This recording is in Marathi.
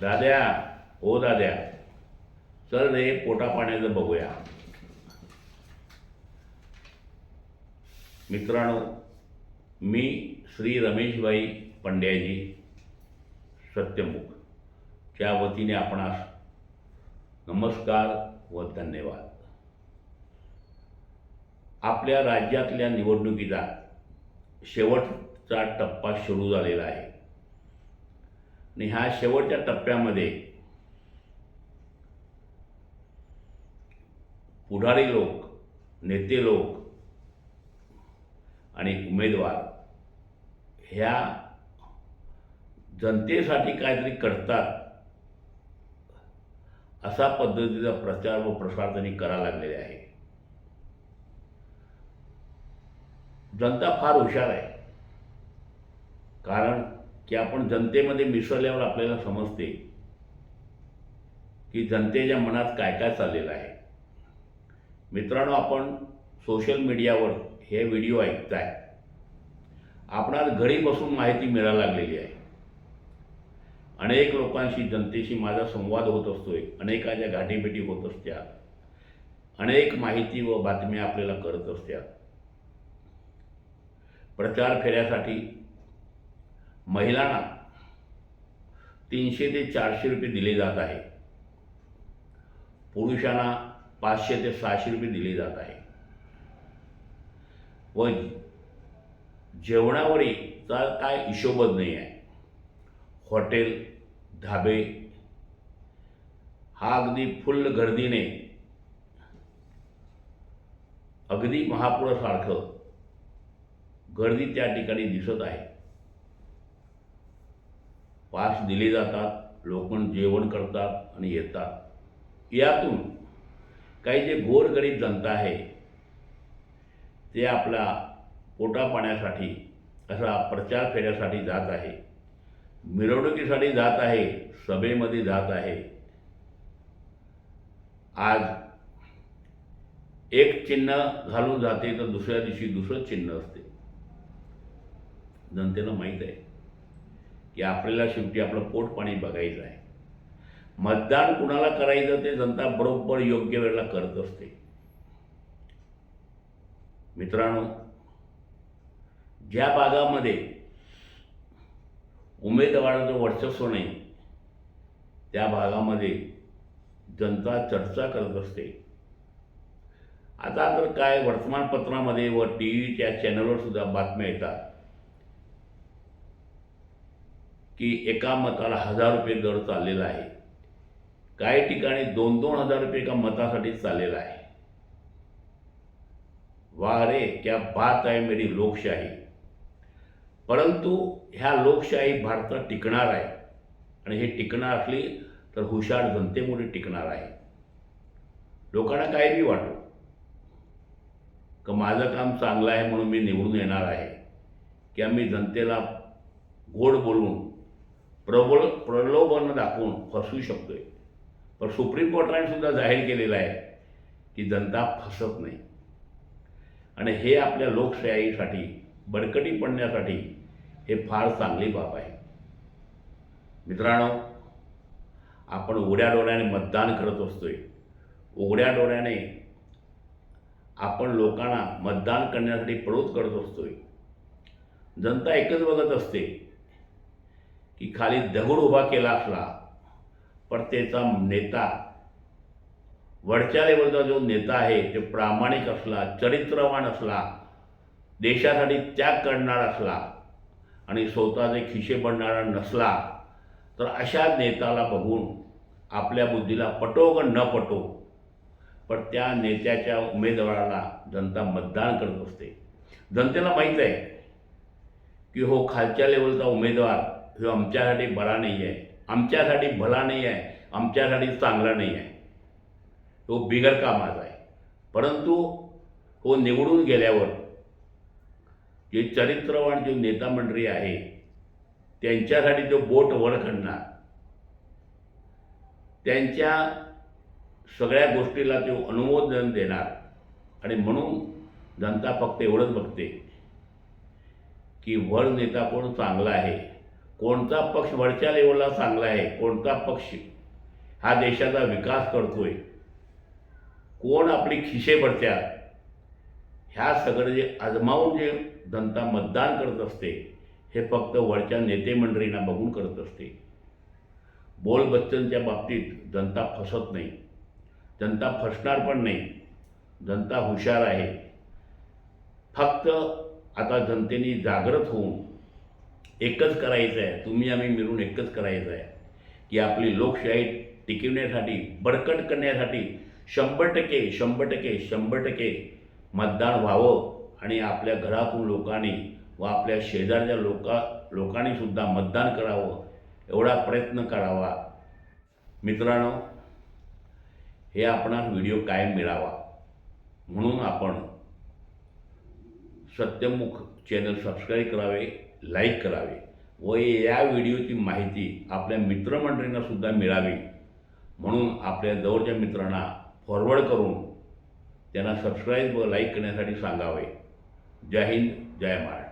दाद्या हो दाद्या चल रे पोटा पाण्याचं बघूया. मित्रांनो मी श्री रमेशबाई पंड्याजी सत्यमुख च्या वतीने आपणास नमस्कार व धन्यवाद. आपल्या राज्यातल्या निवडणुकीचा शेवटचा टप्पा सुरू झालेला आहे. आणि ह्या शेवटच्या टप्प्यामध्ये पुढारी लोक नेते लोक आणि उमेदवार ह्या जनतेसाठी काहीतरी करतात असा पद्धतीचा प्रचार व प्रसार त्यांनी करायला लागलेले आहे. जनता फार हुशार आहे. कारण की आपण जनतेमध्ये मिसळल्यावर आपल्याला समजते की जनतेच्या मनात काय काय चाललेलं आहे. मित्रांनो आपण सोशल मीडियावर हे व्हिडिओ ऐकताय. आपणास घरी बसून माहिती मिळायला लागलेली आहे. अनेक लोकांशी जनतेशी माझा संवाद होत असतोय अनेकाच्या गाठीभेटी होत असत्या अनेक माहिती व बातम्या आपल्याला करत असत्या. प्रचार फेऱ्यासाठी महिलांना तीनशे ते चारशे रुपये दिले जात आहे. पुरुषांना पाचशे ते सहाशे रुपये दिले जात आहे. व जेवणावरीचा काय हिशोबच नाही आहे. हॉटेल ढाबे हा अगदी फुल्ल गर्दीने अगदी महापुरासारखं गर्दी त्या ठिकाणी दिसत आहे. पास दिले जातात लोक जेवण करतात आणि येतात. यातून काही जे गोरगरीब जनता आहे ते आपला पोटा पाण्यासाठी असा प्रचार फेऱ्यासाठी जात आहे. मिरवणुकीसाठी जात आहे सभेमध्ये जात आहे. आज एक चिन्ह घालून जाते तर दुसऱ्या दिवशी दुसरं चिन्ह असते. जनतेला माहीत आहे. की आपल्याला शेवटी आपलं पोट पाणी बघायचं आहे. मतदान कुणाला करायचं ते जनता बरोबर योग्य वेळेला करत असते. मित्रांनो ज्या भागामध्ये उमेदवाराचं वर्चस्व नाही त्या भागामध्ये जनता चर्चा करत असते. आता तर काय वर्तमानपत्रामध्ये व टी व्हीच्या चॅनलवर सुद्धा बातम्या येतात की एका मताला हजार रुपये दर चाललेला आहे. काही ठिकाणी दोन दोन हजार रुपये एका मतासाठी चाललेला आहे. वाह रे क्या बात आहे मेरी लोकशाही. परंतु ह्या लोकशाही भारतात टिकणार आहे. आणि हे टिकणार असली तर हुशार जनतेमुळे टिकणार आहे. लोकांना काही बी वाटो. का माझं काम चांगलं आहे म्हणून मी निवडून येणार आहे. की मी जनतेला गोड बोलून प्रबल प्रलोभन दाखवून फसू शकतो आहे पण सुप्रीम कोर्टाने सुद्धा जाहीर केलेलं आहे की जनता फसत नाही. आणि हे आपल्या लोकशाहीसाठी बळकटी पडण्यासाठी हे फार चांगली बाब आहे. मित्रांनो आपण उघड्या डोळ्याने मतदान करत असतोय. उघड्या डोळ्याने आपण लोकांना मतदान करण्यासाठी प्रवृत्त करत असतोय. जनता एकच बघत असते की खाली दगड उभा केला असला पण त्याचा नेता वरच्या लेवलचा जो नेता आहे ते प्रामाणिक असला चरित्रवान असला देशासाठी त्याग करणारा असला आणि स्वतःचे खिशे बनणारा नसला तर अशा नेत्याला बघून आपल्या बुद्धीला पटो का न पटो पण त्या नेत्याच्या उमेदवाराला जनता मतदान करत असते. जनतेला माहीत आहे की हो खालच्या लेवलचा उमेदवार ह्यो आमच्यासाठी बरा नाही आहे आमच्यासाठी भला नाही आहे आमच्यासाठी चांगला नाही आहे तो बिगर कामाचा आहे? परंतु तो निवडून गेल्यावर जे चरित्रवान जो नेता मंडळी आहे त्यांच्यासाठी जो बोट वर खणणार त्यांच्या सगळ्या गोष्टीला तो अनुमोदन देणार आणि म्हणून जनता फक्त एवढंच बघते की वर नेता कोण चांगला आहे? कोणता पक्ष वरच्या लेवलला चांगला आहे कोणता पक्ष हा देशाचा विकास करतोय कोण आपली खिशे भरत्यात ह्या सगळं जे आजमावून जे जनता मतदान करत असते हे फक्त वरच्या नेते मंडळींना बघून करत असते. बोल बच्चनच्या बाबतीत जनता फसत नाही जनता फसणार पण नाही जनता हुशार आहे. फक्त आता जनतेने जागृत होऊन एकच करायचं आहे तुम्ही आम्ही मिळून एकच करायचं आहे की आपली लोकशाही टिकवण्यासाठी बळकट करण्यासाठी शंभर टक्के शंभर टक्के शंभर टक्के मतदान व्हावं आणि आपल्या घरातून लोकांनी व आपल्या शेजारच्या लोका लोकांनीसुद्धा मतदान करावं एवढा प्रयत्न करावा. मित्रांनो हे आपणास व्हिडिओ कायम मिळावा. म्हणून आपण सत्यमुख चॅनल सबस्क्राईब करावे. लाईक करावे व या व्हिडिओची माहिती आपल्या मित्रमंडळींना सुद्धा मिळावी. म्हणून आपल्या जवळच्या मित्रांना फॉरवर्ड करून त्यांना सबस्क्राईब व लाईक करण्यासाठी सांगावे. जय हिंद जय महाराष्ट्र.